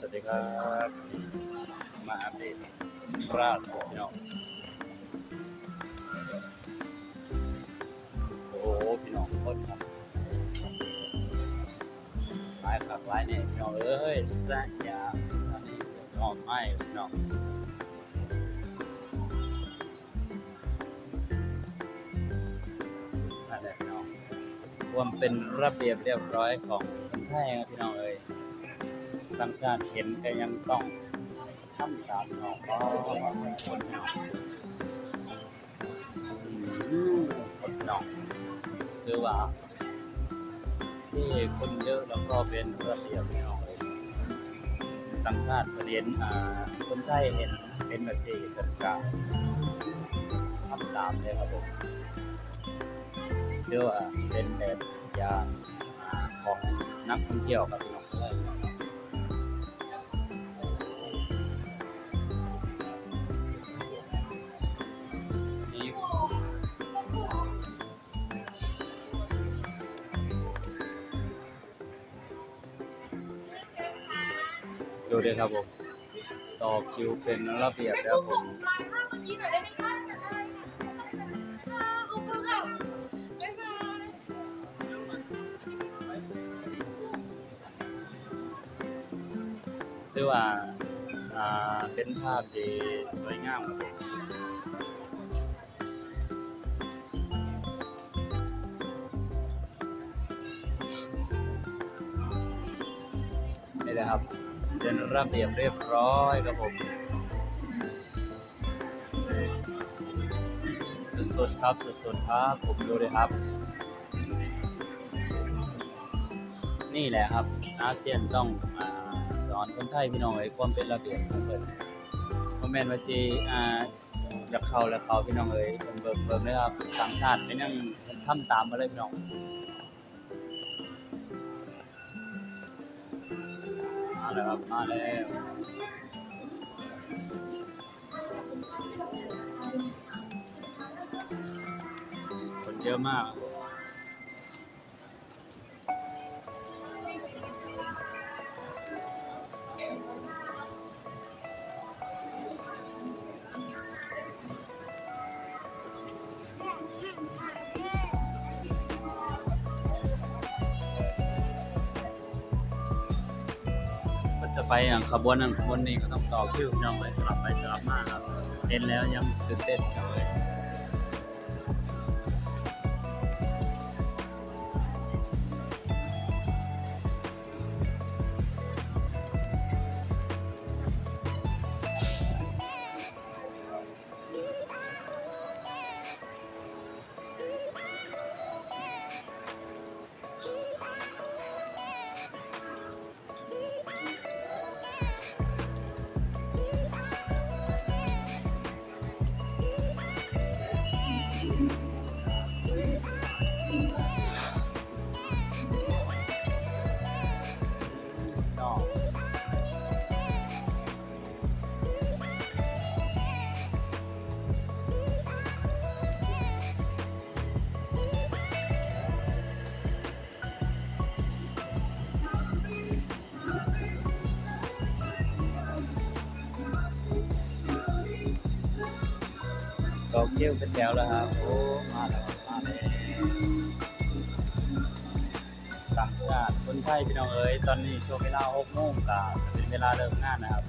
สวัสดีครับ มาอัปเดตราชสุดพี่น้องโอ้โหพี่น้องโคนครับหลายครับหลายเนี่ยพี่น้องเอ้ยสัญญาอันนี้น้องไม่พี่น้องนั่นแหละพี่น้องความเป็นระเบียบเรียบร้อยของคนไทยครับพี่น้องเอ้ย ต่างชาติเห็นก็ยังต้องทำตามน้องก็คนน้องคนน้องซื้อว่าที่คนเยอะแล้วก็เป็นระเบียบน้องต่างชาติเรียนอ่าคนไทยเห็นเป็นแบบสี่คนกลางทำตามเลยครับผมเชื่อว่าเป็นแบบอย่างของนักท่องเที่ยวกับพี่น้องสมั ดูดิครับผมต่อคิวเป็นระเบียบแล้วผมลายภาพเมื่อกี้หน่อยได้ไหมคะขอบคุณค่ะบ๊ายบายชื่อว่าอ่าเป็นภาพที่สวยงามครับผมนี่นะครับ เป็นระเบียบเรียบร้อยครับผม สุดๆครับสุดๆครับ ผมดูเลยครับ นี่แหละครับอาเซียนต้องอสอนคนไทยพี่น้องไอ้ความเป็นระเบียบของเพิ่นบ่แม่นว่าสิอ่าอยากเข้าแล้วเข้าพี่น้องเอ้ยเพิ่นเบิ่งเบิ่งเลยครับต่างชาติเป็นยังทำตามมาเลยพี่น้อง มาแล้วครับมาแล้วคนเยอะมาก จะไปอย่างขบวนนั้นขบวนนี้ก็ต้องต่อคิวน้องไปสลับไปสลับมาครับเห็นแล้วยังตื่นเต้นอยู่เลย กอเกี้ยวเป็นแถวแล้วครับ โอ้ มาแล้วมาแล้วต่างชาติคนไทยพี่น้องเอ๋ยตอนนี้ช่วงเวลา6โมงก็จะเป็นเวลาเริ่มงานนะครับ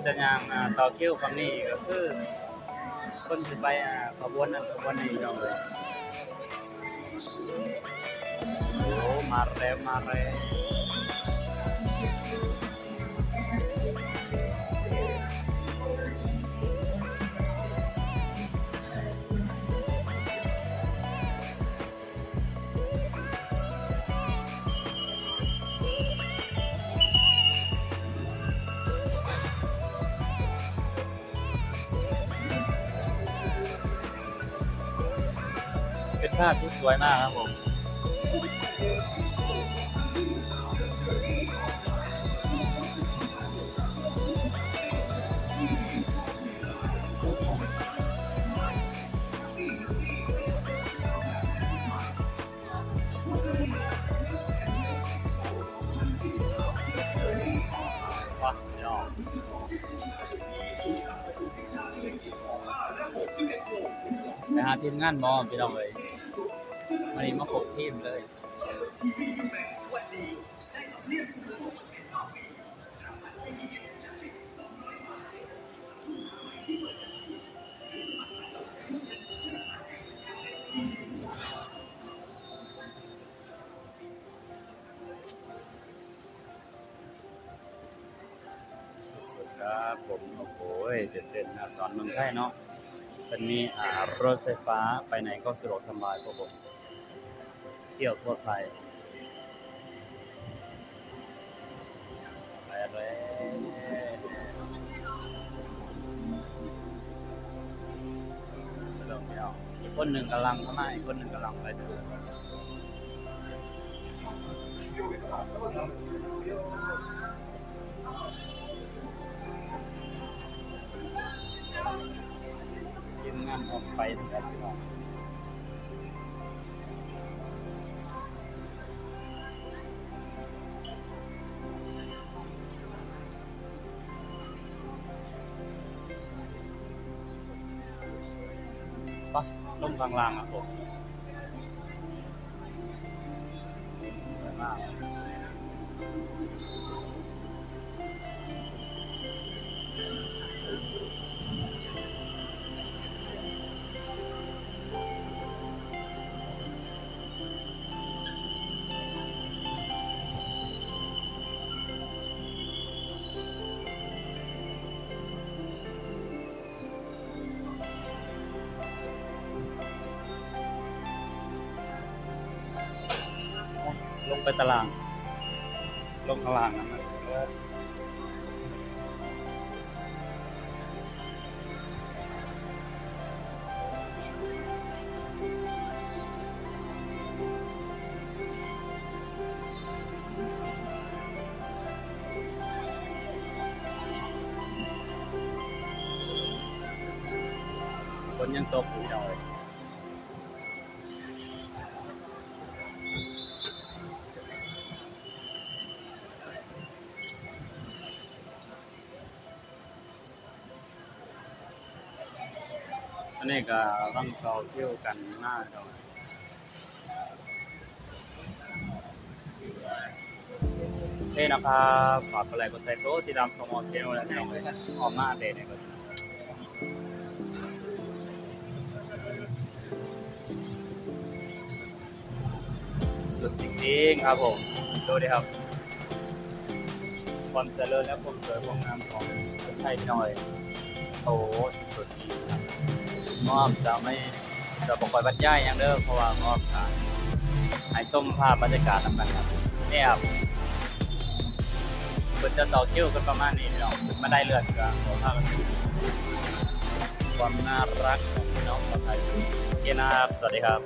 ก็จะย่างต่อคิวฝั่งนี้ก็คือคนสิไปขบวนนั้นขบวนนี้พี่น้องเอ๋ยโอ้มาเร็วมาเร็ว เป็นภาพที่สวยมากครับผมนะฮะทีมงานมองพี่น้องเลย วันนี้มาครบทีมเลยสุดครับผมโอ้โหเด็ดเด่นนะสอนเมืองไทยเนาะเป็นมีอ่ารถไฟฟ้าไปไหนก็สะดวกสบายครับผม เที่ยวทั่วไทยไปเลยเริ่มแล้วอีกคนหนึ่งกำลังเข้ามาอีกคนหนึ่งกำลังไปดูทีมงานออกไปนะครับ พี่น้องปะล่มกลางล่างครับผมสวยมาก ไปตาราง ลงข้างล่างนะครับฝนยังตกอยู่หน่อย ก็ร่างเขาเที่ยวกันหน้าเราโอเคนะครับฝากกดไลค์กดแชร์กดติดตามสมอเซียนและน้องเลยออกมาเดทเนี่ยก็สุดจริงๆครับผมดูดิครับความเจริญและความสวยความงามของประเทศไทยพี่น้อย โอ้โหสุดๆดี งอบจะไม่จะปกคอยบรรยายอยังเด้อเพราะว่างอบอ่ายส้มภาพบรรยากาศนำกันครับเนี่ยครับเพิ่นจะต่อคิวกันประมาณนี้เนาะไม่ได้เลือดจะขอภาพกันความน่ารักของน้องสาวไทยโอเยนะครับสวัสดีครับ